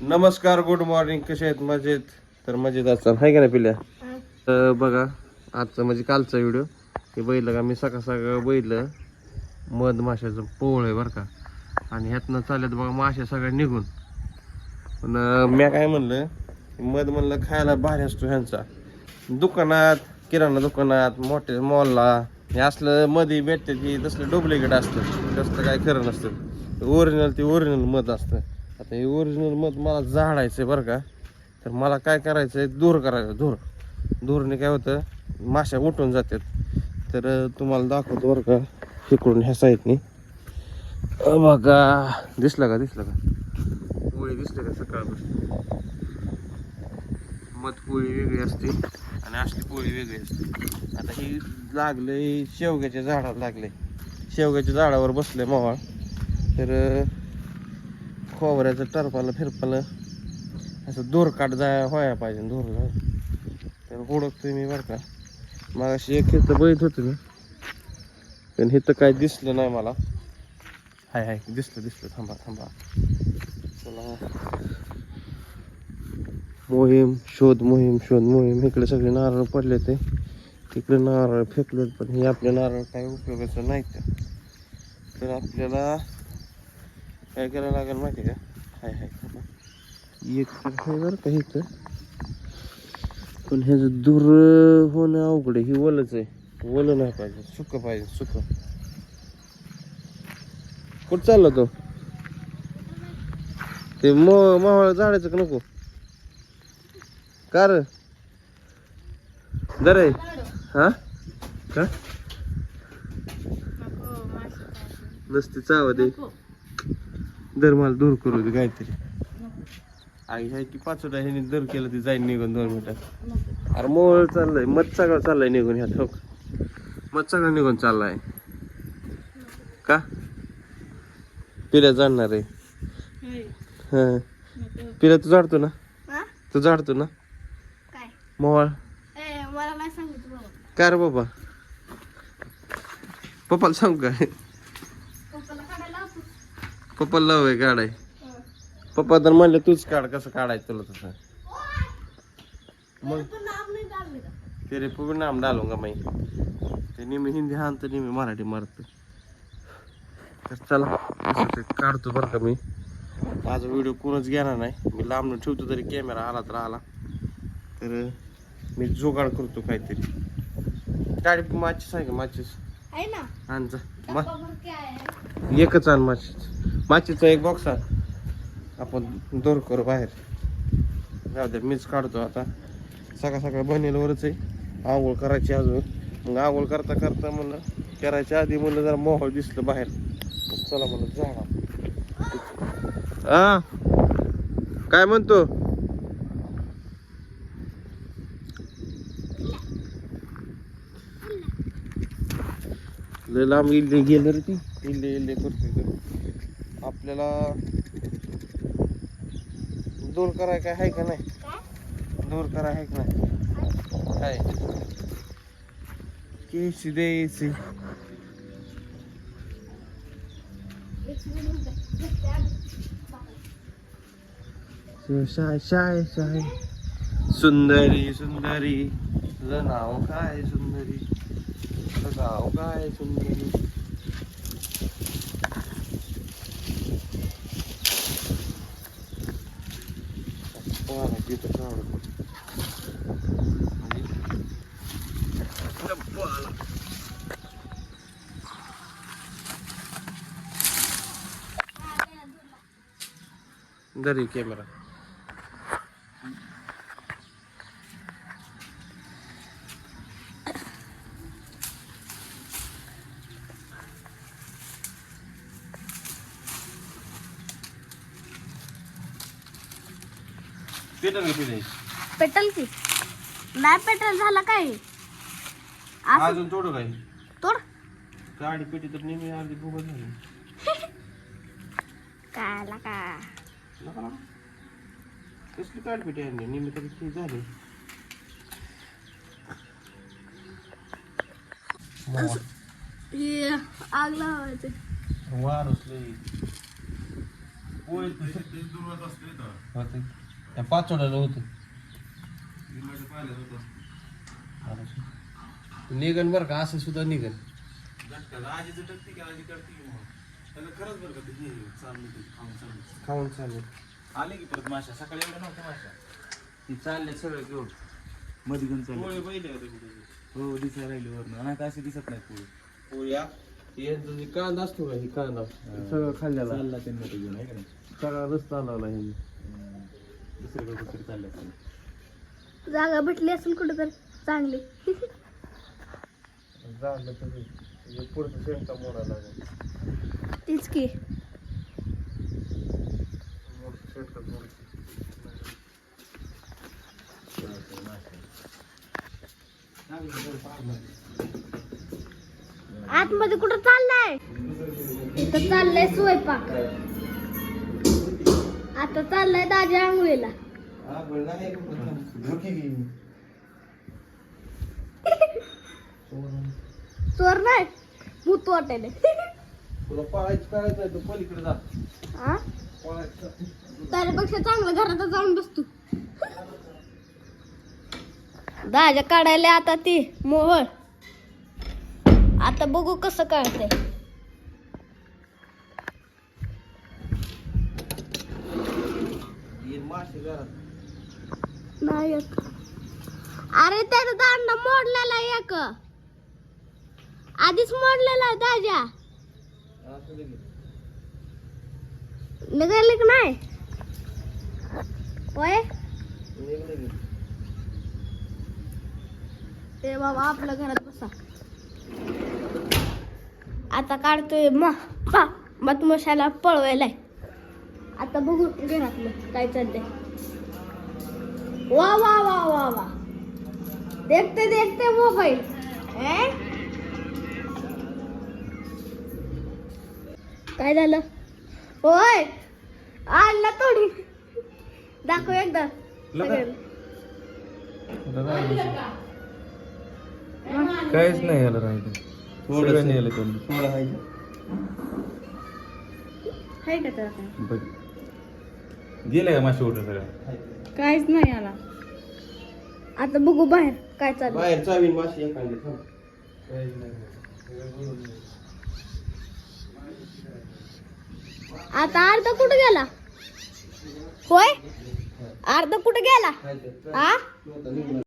नमस्कार good morning कसे आहेत? मजेत? तर मजेत असतात हाय का नाही पिल्या? तर बघा आजचं म्हणजे कालचा व्हिडिओ हे बैल का? मी सकाळ सकाळ बैल मधमाशाचं पोळ आहे बरं का. आणि ह्यातनं चालत बघा माश्या सगळ्या निघून. पण मी काय म्हणलं मध म्हणलं खायला भारी असतो ह्यांचा. दुकानात किराणा दुकानात मोठे मॉलला हे असलं मध्ये भेटते ती तसलं डुप्लिकेट असतं. तसलं काय खरं नसतं. ओरिजिनल ते ओरिजिनल मध असतं. आता हे ओरिजिनल मध मला झाडायचं बरं का. तर मला काय करायचं आहे दूर करायचं धूर. धूरने काय होतं माश्या उठून जातात. तर तुम्हाला दाखवतो बरं का इकडून ह्या साईडने. बघा दिसलं का दिसलं का? पोळी दिसले का सकाळपासून? मध पोळी वेगळी असते आणि असली पोळी वेगळी असते. आता ही लागले शेवग्याच्या झाडाला लागले शेवग्याच्या झाडावर बसले मावा. तर खोबऱ्याचं टरपालं फिरपालं असं दोरकाट जाय व्हायला पाहिजे दूर जाय तर ओळखतोय मी बरं का. मग अशी एक हिथं बघित होतो मी. पण हिथं काय दिसलं नाही मला. हाय हाय दिसलं दिसलं. थांबा थांबा. चला. मोहीम शोध मोहीम शोध मोहीम. इकडे सगळे नारळ पडले ते. तिकडे नारळ फेकले पण हे आपले नारळ काही उपयोगाचं नाही तर आपल्याला काय करायला लागेल माहिती का? हाय हाय. एक तर हे बरं का इथं पण ह्याचं दूर होणं अवघड आहे. ही वलच आहे. वल नाही पाहिजे. सुक पाहिजे सुक. कुठं चालला तो? ते मो मावळ झाडायचं का नको? का रे? दर आहे हा? का? नसते चाव दे दर मला दूर करू दे काहीतरी. आई आहे की पाच ह्याने दर केलं ते जाईन निघून दोन मिनिटात अरे मोळ चाललंय मत सगळं चाललंय निघून ह्यात हो मत सगळं निघून चाललाय. का? पिऱ्या जाणणार आहे. हा. पिऱ्या तू जाडतो ना? हा? तू जाडतो ना? काय? मोवाळ ए मला नाही सांगितलं. बाबा काय रे बाबा? पप्पाला सांग काय. पप्पाला लाव आहे काढाय. पप्पा तर म्हणलं तूच काढ कसं काढायचं तुला तसं. मग का? तेरे पूर्ण नाम डालूंगा मैं ते नेहमी हिंदी हा तर नेहमी मराठी मारतो. तर चला काढतो बरं का मी. माझा व्हिडिओ कोणच घेणार नाही. मी लांबून ठेवतो तरी कॅमेरा आला तर आला. तर मी जोगाड करतो काहीतरी. गाडी माचीस आहे का माचीस? के आहे. एकच आण माचीस. माचीचा एक बॉक्स आपण दूर करू बाहेर. जाऊ दे मीच काढतो आता. सकाळ सकाळ बनेलवरच आहे. आंघोळ करायची अजून. मग आंघोळ करता करता म्हणलं करायच्या आधी म्हणलं जरा मोहळ दिसलं बाहेर. चला म्हणलं जा हा? काय म्हणतो? लय लांब इल्ले गेलं रे ती. इल्ले इल्ले करतोय आपल्याला दूर कराय काय आहे का नाही? दूर कराय आहे का नाही? काय केसी द्यायची एक शाय शाय शाय सुंदरी सुंदरी. तुझं नाव काय सुंदरी? तुझं नाव काय सुंदरी? Ладно, где-то там. Напала. Дари камера. पेटल पिढी पेट्रोल की? नाही पेट्रोल झाला काय? असं अजून थोडं काय? तोड. गाडी पेटी तर नेहमी अर्धी फुगत झाली. काला का? नका ना. कसली गाडी पेटी आणली? नेहमी तरी ती झाली. हे आग लावायचं. वार उचले होते. त्या पाचोड्याला होतं. निघन बरं का असं सुद्धा निघन. खाऊन चालेल आले की परत माशा सकाळी एवढ्या नव्हत्या माशा ती चालले सगळं घेऊन. मध्ये घेऊन चालले पहिले होते कुठे हो दिसायला राहिले वरनं. नाही तर असे दिसत नाही पोळी. पोळ्या? यांचं जे कांदा असतो का ही कांदा? सगळं खाल्लेला चालला त्यांना का सगळा रस्ता लावला ह्यांनी. दुसरीकडे चालले. जागा भेटली असेल कुठं तर चांगली झालं पुढचं लागेल. तीच की. आतमध्ये कुठं चाललाय? इथं चाललंय स्वयंपाक. आता चाललाय दाजी आंघोळीला. चोर नाही भूत वाटायला तुला पळायचं करायचं आहे तर पलीकडे जा. हा पळायचं. त्याच्यापेक्षा चांगलं घरात जाऊन बसतो दाजा काढायला आता ती मोहळ. आता बघू कसं काढते नाही येत. अरे त्याचा दांडा मोडलेला एक. आधीच मोडलेला आहे दाजा. निघाले की नाही? होय. ते बाबा आपल्या घरात बसा. आता काढतोय म. मधमशाला पळवायलाय. आता बघू घरातलं काय चाललंय. वा वा वा वा वा. देखते देखते मोबाईल काय झालं? होय. आणला थोडी दाखव एकदा. काहीच नाही याला राहिलं. थोडंसं. नेलं त्यांनी. थोडं आहे का? हाय का त्याला काय? बघ. गेले का उठून का? काहीच नाही आला आता बघू बाहेर काय चाललं बाहेर चावीन मासे एखादी थांब. काहीच नाही. आता अर्ध कुठं गेला होय अर्ध कुठं गेला निघणार.